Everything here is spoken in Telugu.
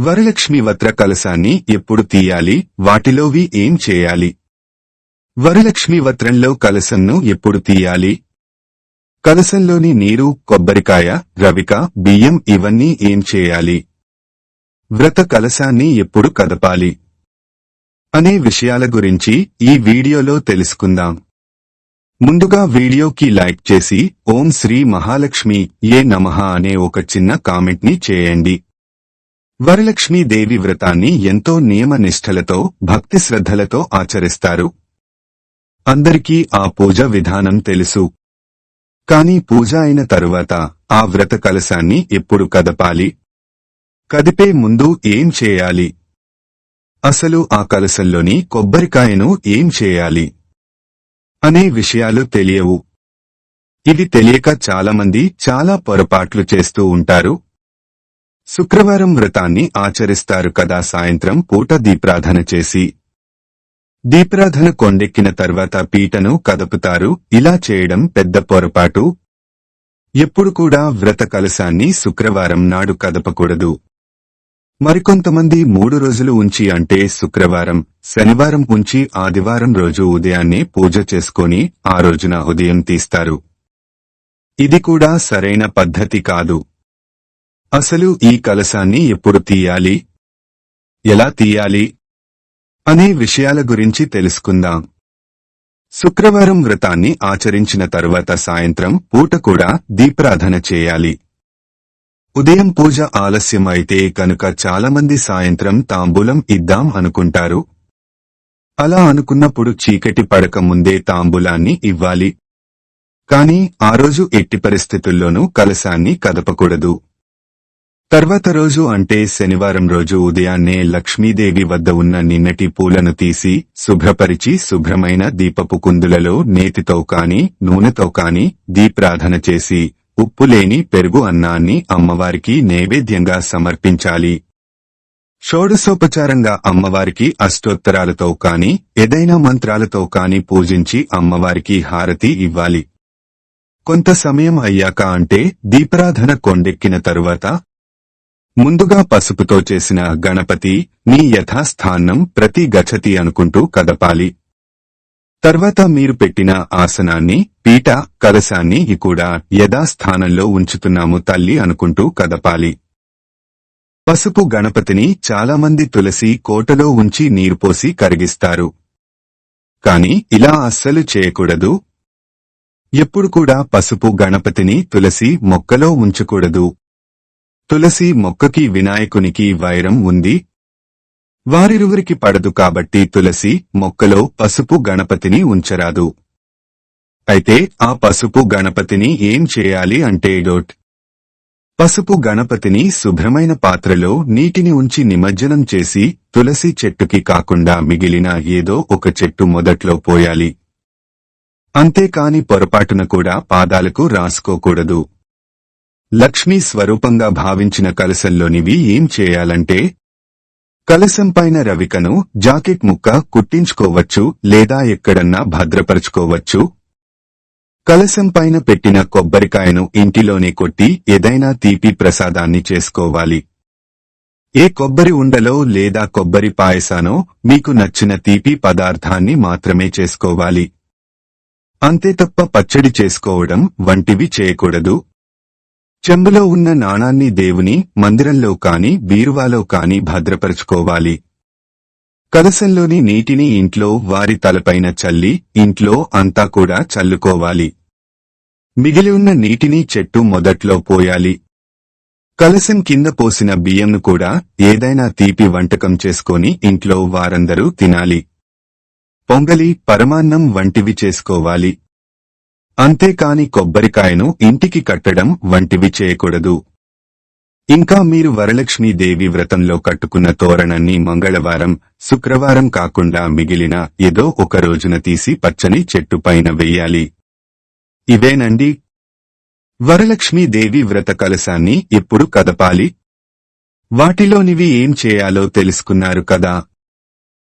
వరలక్ష్మి వత్ర కలసాన్ని ఎప్పుడు తీయాలి? వాటిలోవి ఏం చేయాలి? వరలక్ష్మి వత్రంలో కలశంను ఎప్పుడు తీయాలి? కలసంలోని నీరు కొబ్బరికాయ రవిక బియ్యం ఇవన్నీ ఏం చేయాలి? వ్రత కలసాన్ని ఎప్పుడు కదపాలి? అనే విషయాల గురించి ఈ వీడియోలో తెలుసుకుందాం. ముందుగా వీడియోకి లైక్ చేసి ఓం శ్రీ మహాలక్ష్మి ఏ నమః అనే ఒక చిన్న కామెంట్ని చేయండి. వరలక్ష్మీదేవి వ్రతాన్ని ఎంతో నియమ నిష్ఠలతో భక్తి శ్రద్ధలతో ఆచరిస్తారు. అందరికీ ఆ పూజ విధానం తెలుసు. కాని పూజ అయిన తరువాత ఆ వ్రత కలశాన్ని ఎప్పుడు కదపాలి? కదిపే ముందు ఏం చేయాలి? అసలు ఆ కలశంలోని కొబ్బరికాయను ఏం చేయాలి? అనే విషయాలు తెలియవు. ఇది తెలియక చాలామంది చాలా పొరపాట్లు చేస్తూ ఉంటారు. శుక్రవారం వ్రతాన్ని ఆచరిస్తారు కదా సాయంత్రం పూట దీప్రాధన చేసి. దీప్రాధన కొండెక్కిన తర్వాత పీటను కదపుతారు ఇలా చేయడం పెద్ద పొరపాటు. ఎప్పుడు కూడా వ్రత కలశాన్ని శుక్రవారం నాడు కదపకూడదు. మరికొంతమంది మూడు రోజులు ఉంచి అంటే శుక్రవారం శనివారం ఉంచి ఆదివారం రోజు ఉదయాన్నే పూజ చేసుకొని ఆ రోజున ఉదయం తీస్తారు. ఇది కూడా సరైన పద్ధతి కాదు. అసలు ఈ కలశాన్ని ఎప్పుడు తీయాలి? ఎలా తీయాలి? అనే విషయాల గురించి తెలుసుకుందాం. శుక్రవారం వ్రతాన్ని ఆచరించిన తరువాత సాయంత్రం పూట కూడా దీప్రాధన చేయాలి. ఉదయం పూజ ఆలస్యం అయితే కనుక చాలామంది సాయంత్రం తాంబూలం ఇద్దాం అనుకుంటారు. అలా అనుకున్నప్పుడు చీకటి పడక ముందే తాంబూలాన్ని ఇవ్వాలి. కాని ఆ రోజు ఎట్టి పరిస్థితుల్లోనూ కలశాన్ని కదపకూడదు. తర్వాత రోజు అంటే శనివారం రోజు ఉదయాన్నే లక్ష్మీదేవి వద్ద ఉన్న నిన్నటి పూలను తీసి శుభ్రపరిచి శుభ్రమైన దీపపు కుందులలో నేతితో కాని నూనెతో కాని దీప్రాధన చేసి ఉప్పు లేని పెరుగు అన్నాన్ని అమ్మవారికి నైవేద్యంగా సమర్పించాలి. షోడశోపచారంగా అమ్మవారికి అష్టోత్తరాలతో కాని ఏదైనా మంత్రాలతో కాని పూజించి అమ్మవారికి హారతి ఇవ్వాలి. కొంత సమయం అయ్యాక అంటే దీపరాధన కొండెక్కిన తరువాత ముందుగా పసుపుతో చేసిన గణపతి నీ యథాస్థానం ప్రతి గచ్చతి అనుకుంటూ కదపాలి. తర్వాత మీరు పెట్టిన ఆసనాన్ని పీట కలశాన్ని కూడా యథాస్థానంలో ఉంచుతున్నాము తల్లి అనుకుంటూ కదపాలి. పసుపు గణపతిని చాలామంది తులసి కోటలో ఉంచి నీరు పోసి కరిగిస్తారు. కాని ఇలా అస్సలు చేయకూడదు. ఎప్పుడు కూడా పసుపు గణపతిని తులసి మొక్కలో ఉంచకూడదు. తులసి మొక్కకి వినాయకునికి వైరం ఉంది. వారిరువురికి పడదు కాబట్టి తులసి మొక్కలో పసుపు గణపతిని ఉంచరాదు. అయితే ఆ పసుపు గణపతిని ఏం చేయాలి అంటే డోట్. పసుపు గణపతిని శుభ్రమైన పాత్రలో నీటిని ఉంచి నిమజ్జనం చేసి తులసి చెట్టుకి కాకుండా మిగిలిన ఏదో ఒక చెట్టు మొదట్లో పోయాలి. అంతేకాని పొరపాటున కూడా పాదాలకు రాసుకోకూడదు. లక్ష్మీ స్వరూపంగా భావించిన కలశంలోనివి ఏం చేయాలంటే కలశంపైన రవికను జాకెట్ ముక్క కుట్టించుకోవచ్చు లేదా ఎక్కడన్నా భద్రపరుచుకోవచ్చు. కలశంపైన పెట్టిన కొబ్బరికాయను ఇంటిలోనే కొట్టి ఏదైనా తీపి ప్రసాదాన్ని చేసుకోవాలి. ఏ కొబ్బరి ఉండలో లేదా కొబ్బరి పాయసానో మీకు నచ్చిన తీపి పదార్థాన్ని మాత్రమే చేసుకోవాలి. అంతే తప్ప పచ్చడి చేసుకోవడం వంటివి చేయకూడదు. చెంబులో ఉన్న నాణాన్ని దేవుని మందిరంలో కాని బీరువాలో కాని భద్రపరుచుకోవాలి. కలశంలోని నీటిని ఇంట్లో వారి తలపైన చల్లి ఇంట్లో అంతా కూడా చల్లుకోవాలి. మిగిలి ఉన్న నీటిని చెట్టు మొదట్లో పోయాలి. కలశం కింద పోసిన బియ్యంను కూడా ఏదైనా తీపి వంటకం చేసుకొని ఇంట్లో వారందరూ తినాలి. పొంగలి పరమాన్నం వంటివి చేసుకోవాలి. అంతేకాని కొబ్బరికాయను ఇంటికి కట్టడం వంటివి చేయకూడదు. ఇంకా మీరు వరలక్ష్మీదేవి వ్రతంలో కట్టుకున్న తోరణాన్ని మంగళవారం శుక్రవారం కాకుండా మిగిలిన ఏదో ఒక రోజున తీసి పచ్చని చెట్టు పైన వెయ్యాలి ఇవేనండి? వరలక్ష్మీదేవి వ్రత కలశాన్ని ఎప్పుడు కదపాలి? వాటిలోనివి ఏం చేయాలో తెలుసుకున్నారు కదా?